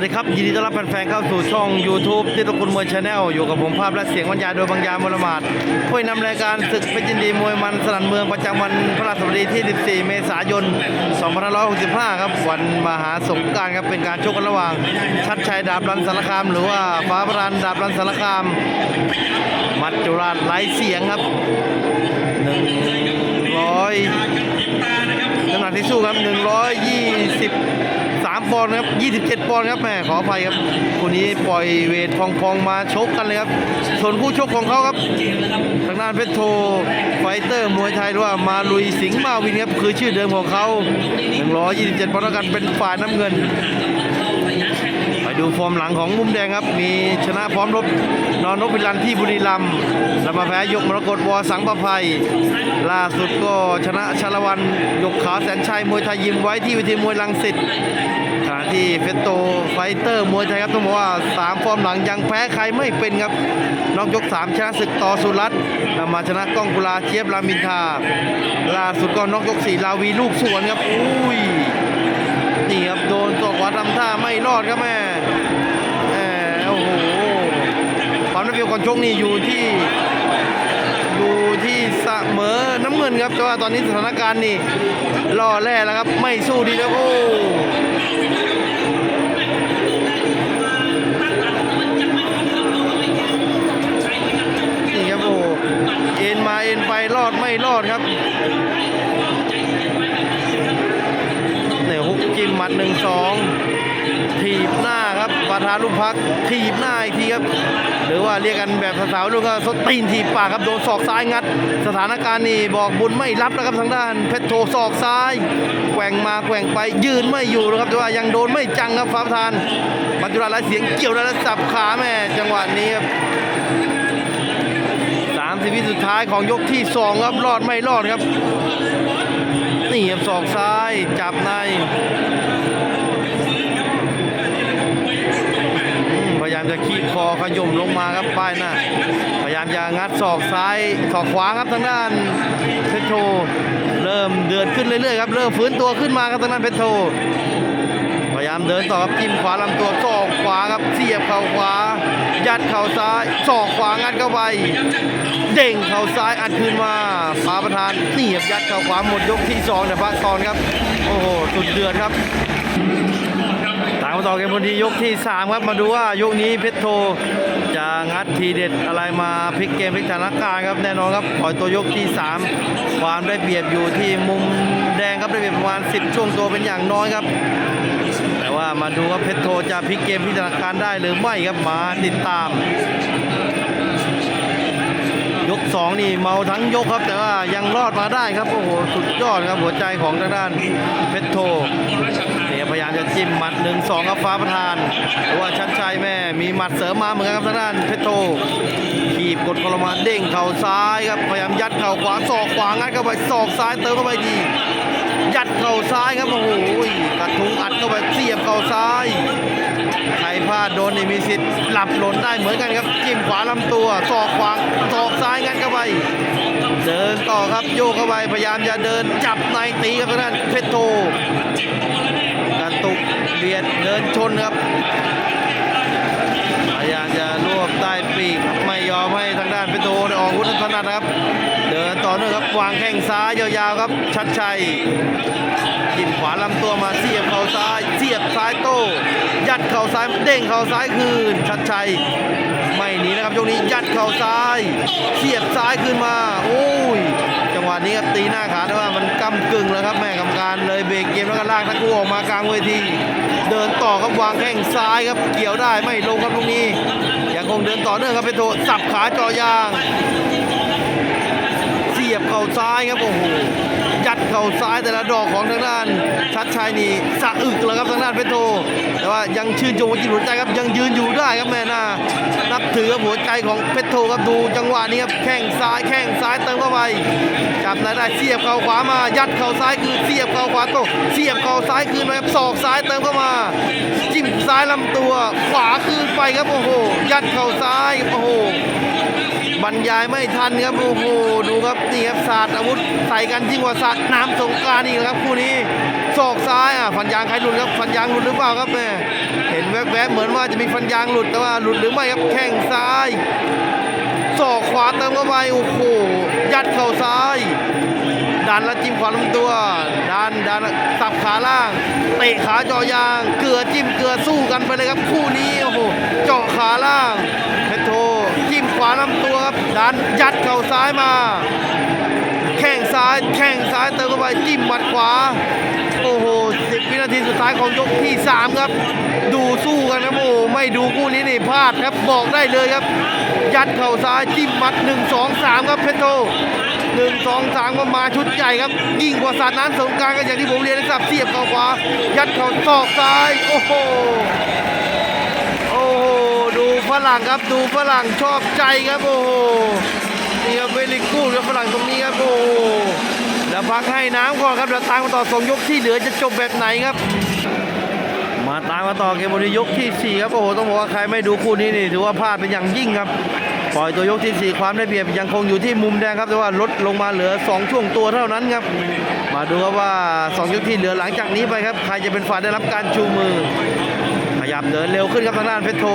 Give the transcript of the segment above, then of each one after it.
วัสดีครับ ยินดีต้อนรับแฟนๆเข้าสู่ช่อง YouTube ที่ตะกุลมวยชาแนลอยู่กับผมภาพและเสียงบรรยายโดยบางยามรมาดผู้นำรายการศึกเพชรยินดีมวยมันสนันเมืองประจำวันพระราชบดีที่ 14 เมษายน 2565 ครับวันมหาสงการครับเป็นการชกกันระหว่าง ชัดชัยดาบรันสารคาม หรือว่าฟ้าพรันดาบรันสารคาม มัจจุราชไร้เสียงครับหนึ่งร้อยน้ำหนักที่สู้ครับหนึ่งร้อยยี่สิบ ปอนด์ครับยี่สิบเจ็ดปอนด์ครับแหม่ขออภัยครับคู่นี้ปล่อยเวทพองๆมาชกกันเลยครับ ส่วนคู่ชกของเขาครับทางด้านเพชรโทไฟเตอร์มวยไทยหรือว่ามาลุยสิงห์มาวินครับคือชื่อเดิมของเขา127 ปอนด์เท่ากันเป็นฝ่ายน้ำเงินไปดูฟอร์มหลังของมุมแดงครับ มีชนะพร้อมรบนอนนพิลันที่บุรีรัมย์แล้วมาแพ้ยกมรกตวอสังประภัย ล่าสุดก็ชนะชาละวันยกขาแสนชัยมวยไทยยิมไว้ที่เวิธีมวยลังสิต ที่เฟสโตไฟเตอร์มวยไทยครับต้องบอกว่า3ฟอร์มหลังยังแพ้ใครไม่เป็นครับนอกยก 3 ชนะศึกต่อสุรัตน์แล้วมาชนะก้องกุลาเชียบรามินทาล่าสุดก็นอกยก 4 ลาวีลูกสวนครับอุ้ยนี่ครับโดนตัวขวาทำท่าไม่รอดครับแม่แหมโอ้โหความได้เปรียบก่อนชกนี่อยู่ที่อยู่ที่เสมอน้ำเงินครับแต่ว่าตอนนี้สถานการณ์นี่ล่อแร่แล้วครับ ไม่สู้ดีแล้วโอ้ เรียกกันแบบสาวๆลูกก็สตีนถีบปากครับโดนศอกซ้ายงัด สถานการณ์นี่บอกบุญไม่รับแล้วครับทางด้าน เพชรโทศอกซ้ายแกว่งมาแกว่งไปยืนไม่อยู่นะครับแต่ว่ายังโดนไม่จังครับฟ้าประธานมัจจุราชหลายเสียงเกี่ยวแล้วสับขาแม่จังหวะนี้ครับสามสิบวิสุดท้ายของยกที่สองครับรอดไม่รอดครับนี่ครับศอกซ้ายจับในายามจะคีบคอขย่มลงมาครับป้ายหน้าพยายามจะงัดศอกซ้ายศอกขวาครับทางด้านเพชรโทเริ่มเดือดขึ้นเรื่อยๆครับเริ่มฟื้นตัวขึ้นมาครับทางด้านเพชรโทพยายามเดินต่อครับจิ้มขวาลำตัวศอกขวาครับเสียบเข่าขวา ยัดเข่าซ้ายศอกขวางัดเข้าไปเด้งเข่าซ้ายอัดคืนมาฟ้าประธานเสียบยัดเข่าขวาหมดยกที่สองแต่พักตอนครับโอ้โหสุดเดือดครับามมาต่อเกมพอดียกที่ 3 ครับมาดูว่ายกนี้เพชรโท จะงัดทีเด็ดอะไรมาพลิกเกมพลิกสถานการณ์ครับแน่นอนครับปล่อยตัวยกที่ 3 ความได้เปรียบอยู่ที่มุมแดงครับได้เปรียบประมาณ 10 ช่วงตัวเป็นอย่างน้อยครับ แต่ว่ามาดูว่าเพชรโทจะพลิกเกมพิจารณาการ์ได้หรือไม่ครับมาติดตามยก2นี่เมาทั้งยกครับ แต่ว่ายังรอดมาได้ครับ โอ้โห สุดยอดครับหัวใจของทางด้านเพชรโท พยายามจะจิ้มหมัด1 2ครับฟ้าประธานเพราะว่าชัดชัยแม่มีหมัดเสริมมาเหมือนกันครับทางด้านเพชรโตขีบกดพลมาเด้งเข่าซ้ายครับพยายามยัดเข่าขวาศอกขวางัดเข้าไปศอกซ้ายเติมเข้าไปดี ยัดเข่าซ้ายครับโอ้โหกระทุงอัดเข้าไปเสียบเข่าซ้ายใครพลาดโดนนี่มีสิทธิ์หลับหล่นได้เหมือนกันครับจิ้มขวาลำตัวศอกขวาศอกซ้ายงัดเข้าไปเดินต่อครับโยกเข้าไปพยายามจะเดินจับในตีครับทางด้านเพชรโทกระตุกเบียดเดินชนครับพยายามจะรวบใต้ปีกไม่ยอมให้ทางด้านเพชรโทได้ออกวุธถนัดครับ เดินต่อเนื่องครับวางแข้งซ้ายยาวๆครับ ชัดชัยจิ้มขวาลำตัวมาเสียบเข่าซ้าย เสียบซ้ายโต้ยัดเข่าซ้ายเด้งเข่าซ้ายคืน ชัดชัยไม่หนีนะครับช่วงนี้ยัดเข่าซ้าย เสียบซ้ายขึ้นมาโอ้ยจังหวะนี้ครับตีหน้าขาแต่ว่ามันกำกึ่งแล้วครับแม่กรรมการเลยเบรกเกมแล้วก็ลากทั้งคู่ออกมากลางเวทีเดินต่อครับวางแข้งซ้ายครับเกี่ยวได้ไม่ลงครับตรงนี้ยังคงเดินต่อเนื่องครับเพโทสับขาจอยาง สียบเข่าซ้ายครับโอ้โหยัดเข่าซ้ายแต่ละดอกของทางด้านชัดชัยนี่สะอึกแล้วครับทางด้านเพชรโท แต่ว่ายังชื่นชมจิตหัวใจครับยังยืนอยู่ได้ครับแม่น่านับถือครับหัวใจของเพชรโทครับดูจังหวะนี้ครับแข้งซ้ายแข้งซ้ายเติมเข้าไปจับได้ได้เสียบเข่าขวามา ยัดเข่าซ้ายคืนเสียบเข่าขวาโตเสียบเข่าซ้ายคืนมาครับศอกซ้ายเติมเข้ามา จิ้มซ้ายลำตัว ขวาคืนไปครับโอ้โหยัดเข่าซ้ายโอ้โห บรรยายไม่ทันครับโอ้โหดูครับนี่ครับศาสตร์อาวุธใส่กันยิ่งกว่าศาสตร์น้ำสงกรารอีกครับคู่นี้ศอกซ้ายอะฟันยางใครหลุดครับฟันยางหลุดหรือเปล่าครับแม่เห็นแวบๆเหมือนว่าจะมีฟันยางหลุดแต่ว่าหลุดหรือไม่ครับแข้งซ้ายศอกขวาเติมเข้าไปโอ้โหยัดเข่าซ้ายดันแล้วจิ้มขวาลำตัวดันดันสับขาล่างเตะขาจอยาง เกลือจิ้มเกลือสู้กันไปเลยครับ คู่นี้โอ้โหเจาะขาล่าง ดันยัดเข่าซ้ายมา แข้งซ้ายแข้งซ้ายเติมเข้าไปจิ้มหมัดขวา โอ้โหสิบวินาทีสุดท้ายของยกที่ 3 ครับ ดูสู้กันครับโอ้โหไม่ดูคู่นี้นี่พลาดครับบอกได้เลยครับ ยัดเข่าซ้ายจิ้มหมัด 1 2 3 ครับเพชรโทหนึ่งสองสามก็มาชุดใหญ่ครับยิ่งกว่าสาดน้ำสงการกันอย่างที่ผมเรียนนะครับเสียบเข่าขวา ยัดเข่าศอกซ้าย โอ้โห ฝรั่งครับดูฝรั่งชอบใจครับโอ้โหนี่ครับเวลิกูดครับฝรั่งตรงนี้ครับโอ้โหแล้วพักให้น้ำก่อนครับแล้วตามมาต่อสองยกที่เหลือจะจบแบบไหนครับ มาตามมาต่อเกมบนยกที่ 4 ครับโอ้โหต้องบอกว่าใครไม่ดูคู่นี้นี่ถือว่าพลาดเป็นอย่างยิ่งครับปล่อยตัวยกที่ 4 ความได้เปรียบยังคงอยู่ที่มุมแดงครับแต่ว่าลดลงมาเหลือ 2 ช่วงตัวเท่านั้นครับ มาดูครับว่า 2 ยกที่เหลือหลังจากนี้ไปครับ ใครจะเป็นฝ่ายได้รับการชูมือ ยับเดินเร็วขึ้นครับทางด้านเพชรโท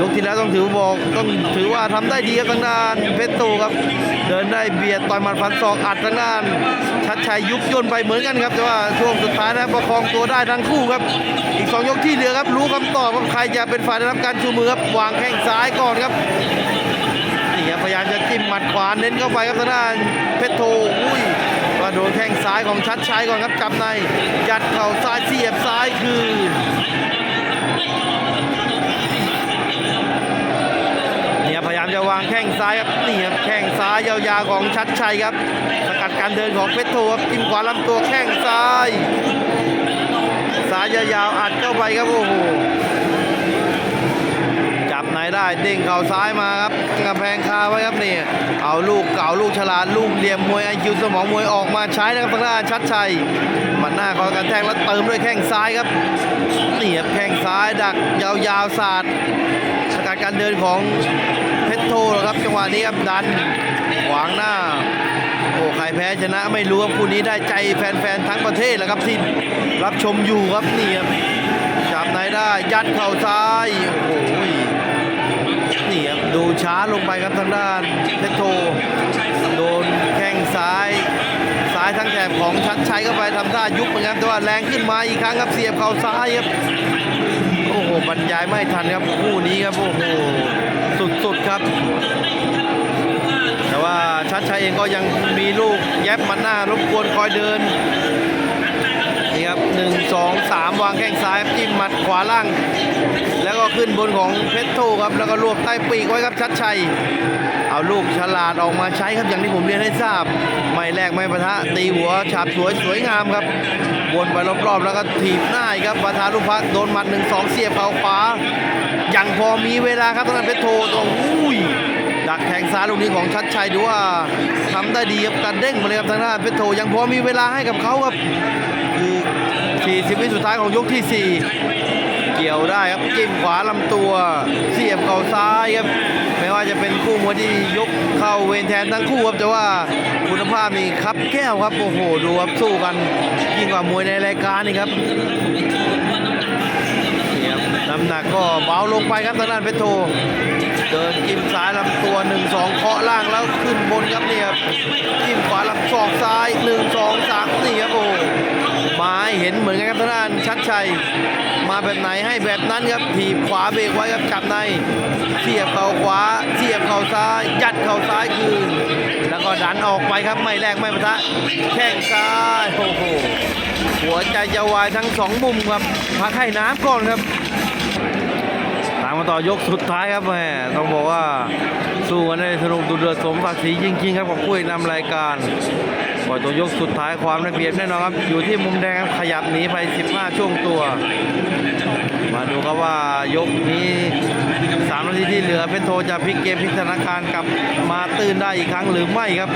ยกที่แล้วต้องถือบอกต้องถือว่าทำได้ดีครับทางด้านเพชรโทครับ เดินได้เบียดต่อยหมัดฟันศอกอัดทางด้าน ชัดชัยยุบย่นไปเหมือนกันครับ แต่ว่าช่วงสุดท้ายนะครับประคองตัวได้ทั้งคู่ครับ อีกสองยกที่เหลือครับรู้คำตอบว่าใครจะเป็นฝ่ายได้รับการชูมือครับวางแข้งซ้ายก่อนครับนี่ครับพยายามจะจิ้มหมัดขวาเน้นเข้าไปครับทางด้านเพชรโทอุ้ยว่าโดนแข้งซ้ายของชัดชัยก่อนครับจับในยัดเข่าซ้ายเสียบซ้ายคืน เนี่ยพยายามจะวางแข้งซ้ายครับนี่ครับแข้งซ้ายยาวๆของชัดชัยครับ สกัดการเดินของเพชรโทครับจิ้มขวาลำตัวแข้งซ้าย ซ้ายยาวๆอัดเข้าไปครับโอ้โห จับไหนได้เด้งเข่าซ้ายมาครับกำแพงคาไว้ครับนี่เอาลูกเก่าลูกฉลาดลูกเหลี่ยมมวยไอคิวสมองมวยออกมาใช้นะครับทางด้านชัดชัยหมันหน้าคอยกันแทงแล้วเติมด้วยแข้งซ้ายครับนี่ครับแข้งซ้ายดักยาวๆสาดสกัดการเดินของเพชรโทครับจังหวะนี้ครับดันขวางหน้าโอ้ใครแพ้ชนะไม่รู้ครับคู่นี้ได้ใจแฟนๆทั้งประเทศแหละครับที่รับชมอยู่ครับนี่ครับจับไหนได้ยัดเข่าซ้ายโอ้โห ครับดูช้าลงไปครับทางด้านเพชรโทโดนแข้งซ้าย ซ้ายทั้งแถบของชัดชัยเข้าไปทำท่ายุบเหมือนกันแต่ว่าแรงขึ้นมาอีกครั้งครับเสียบเข่าซ้ายครับโอ้โหบรรยายไม่ทันครับคู่นี้ครับโอ้โหสุดๆครับแต่ว่าชัดชัยเองก็ยังมีลูกแยบมันหน้ารบกวนคอยเดินนี่ครับหนึ่งสองสามวางแข้งซ้ายจิ้มหมัดขวาล่าง แล้วก็ขึ้นบนของเพชรโทครับ แล้วก็รวบใต้ปีกไว้ครับชัดชัย เอาลูกฉลาดออกมาใช้ครับอย่างที่ผมเรียนให้ทราบ ไม่แลกไม่ปะทะ ตีหัวฉาบสวยสวยงามครับ วนไปรอบๆ แล้วก็ถีบหน้าครับประทะลูกพักโดนหมัดหนึ่งสองเสียบเข่าขวายังพอมีเวลาครับทางด้านเพชรโทตรงอุ้ยดักแทงซ้ายลูกนี้ของชัดชัยดูว่าทำได้ดีครับการเด้งมาเลยครับทางด้านเพชรโทยังพอมีเวลาให้กับเขาครับคือ40วิสุดท้ายของยกที่ 4 เกี่ยวได้ครับจิ้มขวาลำตัวเสียบเข่าซ้ายครับไม่ว่าจะเป็นคู่มวยที่ยกเข้าเวรแทนทั้งคู่ครับแต่ว่าคุณภาพมีครับแก้วครับโอ้โหดูครับสู้กันยิ่งกว่ามวยในรายการนี่ครับน้ำหนักก็เบาลงไปครับทางด้านเพชรโทเดินจิ้มซ้ายลำตัว 1 2เคาะล่างแล้วขึ้นบนครับเนี่ยครับจิ้มขวาลำศอกซ้าย 1 2 3นี่ครับโอ้ มาให้เห็นเหมือนกันครับทางด้านชัดชัย มาแบบไหนให้แบบนั้นครับถีบขวาเบรกไว้ครับจับในเสียบเข่าขวาเสียบเข่าซ้าย ยัดเข่าซ้ายคืน แล้วก็ดันออกไปครับไม่แรกไม่ปะทะแข้งซ้ายโอ้โหหัวใจจะวายทั้งสองมุมครับพักให้น้ำก่อนครับตามมาต่อยกสุดท้ายครับแม่ต้องบอกว่าสู้กันได้สนุกดุเดือดสมศักดิ์ศรีจริงๆครับกับคู่เอกนำรายการ ปล่อยตัวยกสุดท้ายความได้เปรียบแน่นอนครับ อยู่ที่มุมแดงขยับหนีไป 15 ช่วงตัว มาดูครับว่ายกนี้3นาทีที่เหลือเพชรโทจะพลิกเกมพลิกสถานการณ์กลับมาตื่นได้อีกครั้งหรือไม่ครับ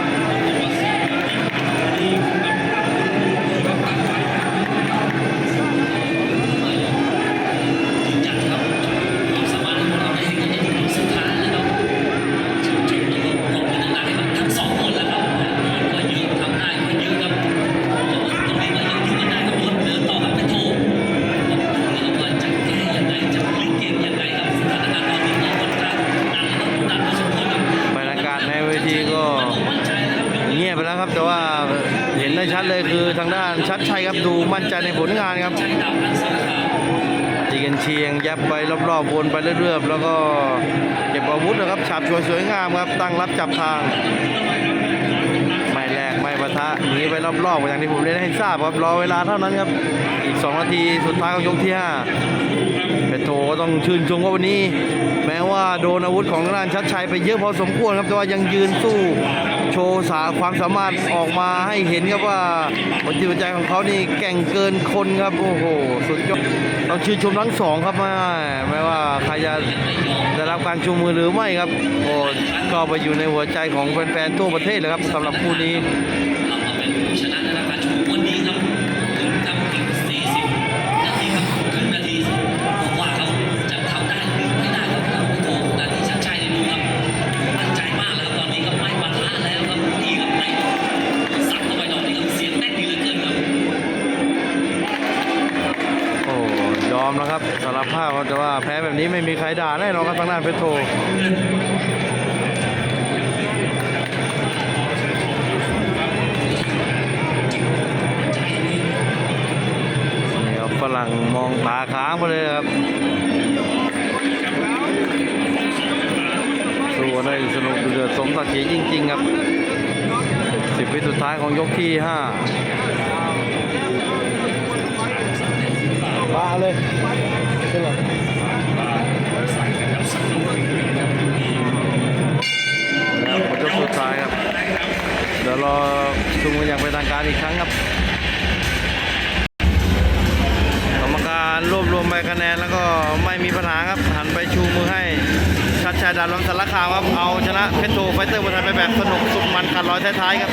ไปรอบวนไปเรื่อยๆแล้วก็เก็บอาวุธนะครับฉาบฉวยสวยงามครับ ตั้งรับจับทาง ไม่แลกไม่ปะทะหนีไปรอบๆอย่างที่ผมได้ให้ทราบครับรอเวลาเท่านั้นครับ อีก 2 นาทีสุดท้ายของยกที่5เพชรโทก็ต้องชื่นชมว่าวันนี้ แม้ว่าโดนอาวุธของทางด้านชัดชัยไปเยอะพอสมควรครับแต่ว่ายังยืนสู้ โชว์สาความสามารถออกมาให้เห็นครับว่าหัวจิตหัวใจของเขานี่แก่งเกินคนครับโอ้โหสุดยอดต้องชื่นชมทั้งสองครับไม่ไม่ว่าใครจะได้รับการชูมือหรือไม่ครับโอ้ก็ไปอยู่ในหัวใจของแฟนๆทั่วประเทศเลยครับสำหรับคู่นี้ นี้ไม่มีใครด่าแน่นอนครับทางด้านเพชรโทนี่ครับฝรั่งมองตาค้างไปเลยครับสู้กันได้สนุกเดือดสมศักดิ์ศรีจริง ๆ ครับสิบวิสุดท้ายของยกที่ห้ามาเลยขึ้นม การอีกครั้งครับ กรรมการรวบรวมใบคะแนนแล้วก็ไม่มีปัญหาครับ หันไปชูมือให้ชัดชัยดาลวังสารคามครับ เอาชนะเพชรโทไฟเตอร์บนไทยไปแบบสนุกสุดมันขาดร้อยท้ายๆครับ